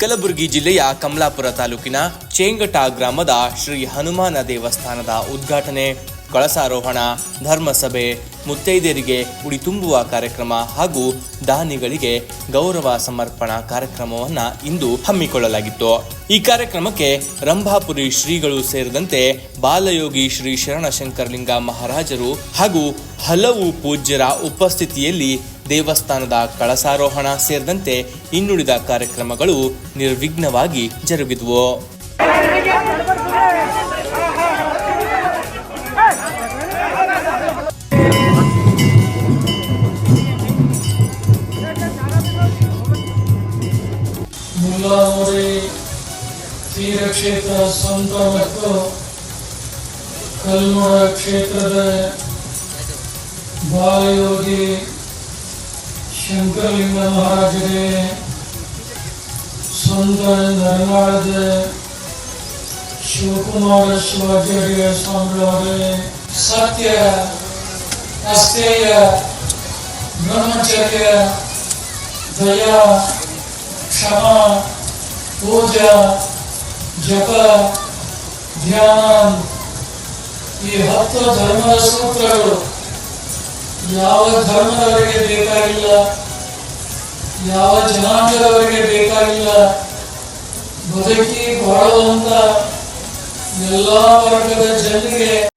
ಕಲಬುರಗಿ ಜಿಲ್ಲೆಯ ಕಮಲಾಪುರ ತಾಲೂಕಿನ ಚೇಂಗಟ ಗ್ರಾಮದ ಶ್ರೀ ಹನುಮಾನ ದೇವಸ್ಥಾನದ ಉದ್ಘಾಟನೆ, ಕಳಸಾರೋಹಣ, ಧರ್ಮಸಭೆ, ಮುತ್ತೈದೆಯರಿಗೆ ಉಡಿ ತುಂಬುವ ಕಾರ್ಯಕ್ರಮ ಹಾಗೂ ದಾನಿಗಳಿಗೆ ಗೌರವ ಸಮರ್ಪಣಾ ಕಾರ್ಯಕ್ರಮವನ್ನು ಇಂದು ಹಮ್ಮಿಕೊಳ್ಳಲಾಗಿತ್ತು. ಈ ಕಾರ್ಯಕ್ರಮಕ್ಕೆ ರಂಭಾಪುರಿ ಶ್ರೀಗಳು ಸೇರಿದಂತೆ ಬಾಲಯೋಗಿ ಶ್ರೀ ಶರಣಶಂಕರಲಿಂಗ ಮಹಾರಾಜರು ಹಾಗೂ ಹಲವು ಪೂಜ್ಯರ ಉಪಸ್ಥಿತಿಯಲ್ಲಿ ದೇವಸ್ಥಾನದ ಕಳಸಾರೋಹಣ ಸೇರಿದಂತೆ ಇನ್ನುಳಿದ ಕಾರ್ಯಕ್ರಮಗಳು ನಿರ್ವಿಘ್ನವಾಗಿ ಜರುಗಿದವು. ಕ್ಷೇತ್ರ ಸ್ವಂತ ಮತ್ತು ಕಲ್ಮುರ ಕ್ಷೇತ್ರದ ಬಾಲಯೋಗಿ ಶಂಕರಲಿಂಗ ಮಹಾರಾಜರೇ ಸುಂದರ ನರನಾಳದ ಶಿವಕುಮಾರ ಶಿವಾಚಾರ್ಯ ಸ್ವಾಮಿಗಳವರೇ, ಸತ್ಯ ಅಸ್ತೇಯ ಬ್ರಹ್ಮಚರ್ಯ, ದಯಾ, ಕ್ಷಮ ಪೂಜಾ ಜಪ ಧ್ಯಾನ ಈ ಹತ್ತು ಧರ್ಮದ ಸೂತ್ರಗಳು ಯಾವ ಧರ್ಮದವರಿಗೆ ಬೇಕಾಗಿಲ್ಲ. ಯಾವ ಜನಾಂಗದವರಿಗೆ ಬೇಕಾಗಿಲ್ಲ. ಬದುಕಿ ಬಾಳುವಂತ ಎಲ್ಲ ವರ್ಗದ ಜನರಿಗೆ